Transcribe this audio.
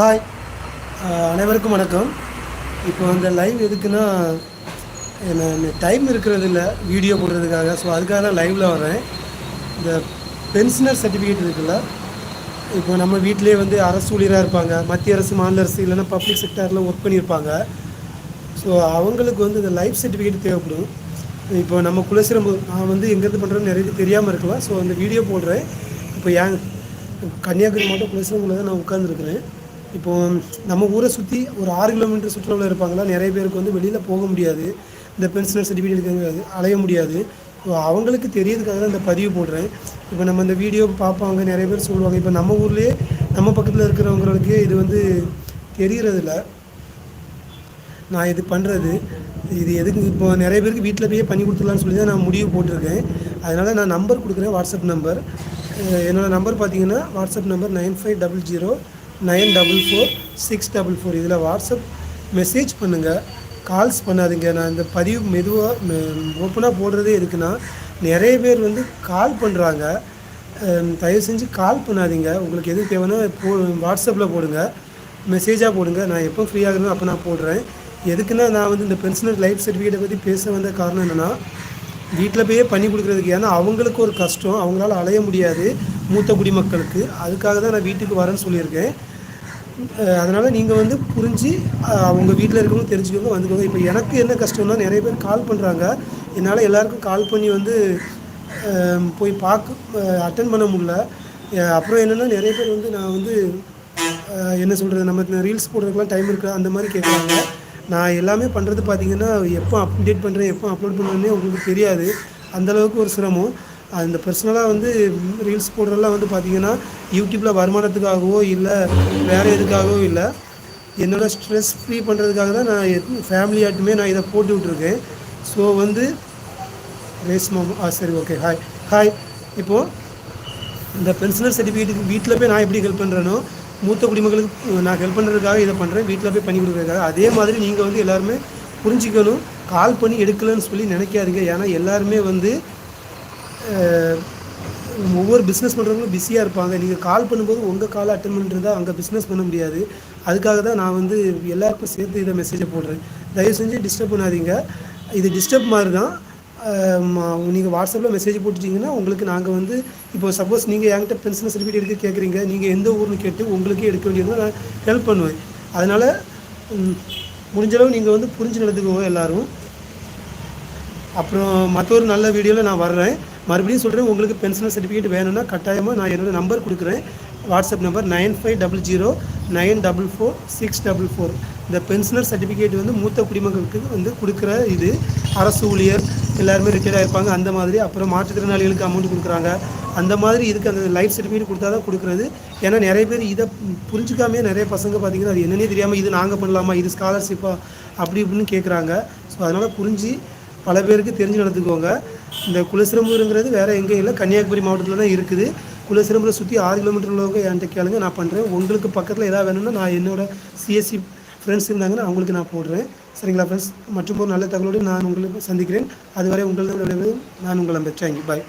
Hi அனைவருக்கும் வணக்கம். இப்போ அந்த லைவ் எதுக்குன்னா என்ன டைம் இருக்கிறது இல்லை வீடியோ போடுறதுக்காக. ஸோ அதுக்காக தான் லைவில் வரேன் இந்த பென்ஷனர் சர்டிஃபிகேட் இருக்குல்ல இப்போ நம்ம வீட்டிலே வந்து அரசு ஊழியராக இருப்பாங்க. மத்திய அரசு மாநில அரசு இல்லைன்னா பப்ளிக் செக்டரில் ஒர்க் பண்ணியிருப்பாங்க. ஸோ அவங்களுக்கு வந்து இந்த லைஃப் சர்டிஃபிகேட் தேவைப்படும். இப்போ நம்ம குலசிரம் நான் வந்து எங்கேருந்து பண்ணுறேன்னு நிறைய தெரியாமல் இருக்கலாம். ஸோ அந்த வீடியோ போடுறேன். இப்போ ஏன் கன்னியாகுமரி மாவட்டம் குலசிரம்பில் தான் நான் உட்காந்துருக்குறேன் இப்போ நம்ம ஊரை சுற்றி ஒரு ஆறு கிலோமீட்டர் சுற்றுலாவில் இருப்பாங்களா நிறைய பேருக்கு வந்து வெளியில் போக முடியாது. இந்த பென்ஷனர் சர்டிஃபிகேட் அலைய முடியாது. ஸோ அவங்களுக்கு தெரியறதுக்காக தான் இந்த பதிவு போடுறேன். இப்போ நம்ம இந்த வீடியோ பார்ப்பாங்க நிறைய பேர் சொல்லுவாங்க இப்போ நம்ம ஊர்லேயே நம்ம பக்கத்தில் இருக்கிறவங்களுக்கு இது வந்து தெரியறதில்ல. நான் இது பண்ணுறது இது எதுக்கு இப்போ நிறைய பேருக்கு வீட்டில் போய் பண்ணி கொடுத்துடலான்னு சொல்லி தான் நான் முடிவு போட்டிருக்கேன். அதனால் நான் நம்பர் கொடுக்குறேன் வாட்ஸ்அப் நம்பர் என்னோடய நம்பர் பார்த்தீங்கன்னா WhatsApp number nine five double zero nine double four six double four இதில் வாட்ஸ்அப் மெசேஜ் பண்ணுங்கள் கால்ஸ் பண்ணாதீங்க. நான் இந்த பதிவு மெதுவாக ஓப்பனாக போடுறதே எதுக்குன்னா நிறைய பேர் வந்து கால் பண்ணுறாங்க. தயவு செஞ்சு கால் பண்ணாதீங்க. உங்களுக்கு எது தேவைன்னா போ வாட்ஸ்அப்பில் போடுங்க. மெசேஜாக போடுங்க. நான் எப்போ ஃப்ரீயாக அப்போ நான் போடுறேன். எதுக்குன்னா நான் வந்து இந்த பென்ஷனர் லைஃப் சர்டிஃபிகேட்டை பற்றி பேச வந்த காரணம் என்னென்னா வீட்டில் போயே பண்ணி கொடுக்குறதுக்கு. ஏன்னா அவங்களுக்கு ஒரு கஷ்டம். அவங்களால அலைய முடியாது. மூத்த குடிமக்களுக்கு. அதுக்காக தான் நான் வீட்டுக்கு வரேன்னு சொல்லியிருக்கேன். அதனால் நீங்கள் வந்து புரிஞ்சு அவங்க வீட்டில் இருக்கவங்க தெரிஞ்சுக்கோங்க வந்துக்கோங்க. இப்போ எனக்கு என்ன கஷ்டம்னா நிறைய பேர் கால் பண்ணுறாங்க என்னால் எல்லாருக்கும் கால் பண்ணி வந்து போய் பார்க்க அட்டன் பண்ண முடில அப்புறம் என்னென்னா நிறைய பேர் வந்து நான் வந்து என்ன சொல்கிறது நம்ம ரீல்ஸ் போடுறதுக்குலாம் டைம் இருக்கா? அந்த மாதிரி கேட்குறாங்க நான் எல்லாமே பண்ணுறது பார்த்தீங்கன்னா எப்போ அப்டேட் பண்ணுறேன் எப்போ அப்லோட் பண்ணுறேன்னே உங்களுக்கு தெரியாது. அந்தளவுக்கு ஒரு சிரமம். அந்த பர்சனலாக வந்து ரீல்ஸ் போடுறதெல்லாம் வந்து பார்த்திங்கன்னா யூடியூப்பில் வருமானத்துக்காகவோ இல்லை வேறு எதுக்காகவோ இல்லை. என்னோடய ஸ்ட்ரெஸ் ஃப்ரீ பண்ணுறதுக்காக தான் நான் ஃபேமிலியாட்டுமே நான் இதை போட்டு விட்ருக்கேன் ஸோ வந்து ரேஸ்மா ஆ சரி ஓகே ஹாய் ஹாய் இப்போது இந்த பென்ஷனர் சர்டிஃபிகேட்டுக்கு வீட்டில் போய் நான் எப்படி ஹெல்ப் பண்ணுறேனோ மூத்த குடிமக்களுக்கு நான் ஹெல்ப் பண்ணுறதுக்காக இதை பண்ணுறேன் வீட்டில் போய் பண்ணி கொடுக்குறதுக்காக. அதே மாதிரி நீங்கள் வந்து எல்லாருமே புரிஞ்சுக்கணும். கால் பண்ணி எடுக்கலன்னு சொல்லி நினைக்காதீங்க. ஏன்னா எல்லாருமே வந்து ஒவ்வொரு பிஸ்னஸ் பண்ணுறவங்களும் பிஸியாக இருப்பாங்க. நீங்கள் கால் பண்ணும்போது உங்கள் காலை அட்டன் பண்ணுறதா அங்கே பிஸ்னஸ் பண்ண முடியாது. அதுக்காக தான் நான் வந்து எல்லாருக்கும் சேர்த்து இதை மெசேஜை போடுறேன். தயவு செஞ்சு டிஸ்டர்ப் பண்ணாதீங்க. இது டிஸ்டர்ப் மாதிரி தான். நீங்கள் வாட்ஸ்அப்பில் மெசேஜ் போட்டுட்டீங்கன்னா உங்களுக்கு நாங்கள் வந்து இப்போ சப்போஸ் நீங்கள் என்கிட்ட பென்ஷன் சர்டிஃபிகேட் எடுக்க கேட்குறீங்க நீங்கள் எந்த ஊர்னு கேட்டு உங்களுக்கே எடுக்க வேண்டியது நான் ஹெல்ப் பண்ணுவேன். அதனால் முடிஞ்சளவு நீங்கள் வந்து புரிஞ்சு நடந்துக்கோங்க எல்லோரும். அப்புறம் மற்றொரு நல்ல வீடியோவில் நான் வர்றேன். மறுபடியும் சொல்கிறேன் உங்களுக்கு பென்ஷன் சர்டிஃபிகேட் வேணும்னா கட்டாயமாக நான் என்னோட நம்பர் கொடுக்குறேன். WhatsApp number nine five double zero nine double four six double four இந்த பென்ஷனர் சர்டிஃபிகேட் வந்து மூத்த குடிமக்களுக்கு வந்து கொடுக்குற இது. அரசு ஊழியர் எல்லாருமே ரிட்டையர் ஆகிருப்பாங்க அந்த மாதிரி அப்புறம் மாற்றுத்திறனாளிகளுக்கு அமௌண்ட் கொடுக்குறாங்க. அந்த மாதிரி இதுக்கு அந்த லைஃப் சர்டிஃபிகேட் கொடுத்தா தான் கொடுக்குறது. ஏன்னா நிறைய பேர் இதை புரிஞ்சுக்காமே நிறைய பசங்க பார்த்தீங்கன்னா அது என்னன்னே தெரியாமல் இது நாங்கள் பண்ணலாமா இது ஸ்காலர்ஷிப்பா அப்படி இப்படின்னு கேட்குறாங்க ஸோ அதனால் புரிஞ்சு பல பேருக்கு தெரிஞ்சு நடந்துக்கோங்க. இந்த குலசிரம்புங்கிறது வேறு எங்கேயும் இல்லை. கன்னியாகுமரி மாவட்டத்தில் தான் இருக்குது. குலசிரம்புரை சுற்றி ஆறு கிலோமீட்டர் உள்ளவங்க என்கிட்ட கேளுங்க. நான் பண்ணுறேன் உங்களுக்கு பக்கத்தில் எதாவது வேணும்னா நான் என்னோட சிஎஸ்சி ஃப்ரெண்ட்ஸ் இருந்தாங்கன்னா அவங்களுக்கு நான் போடுறேன். சரிங்களா ஃப்ரெண்ட்ஸ் மற்றும் ஒரு நல்ல தகவலோடு நான் உங்களுக்கு சந்திக்கிறேன். அதுவரை உங்களது நான் உங்களை பெற்றேன். பாய்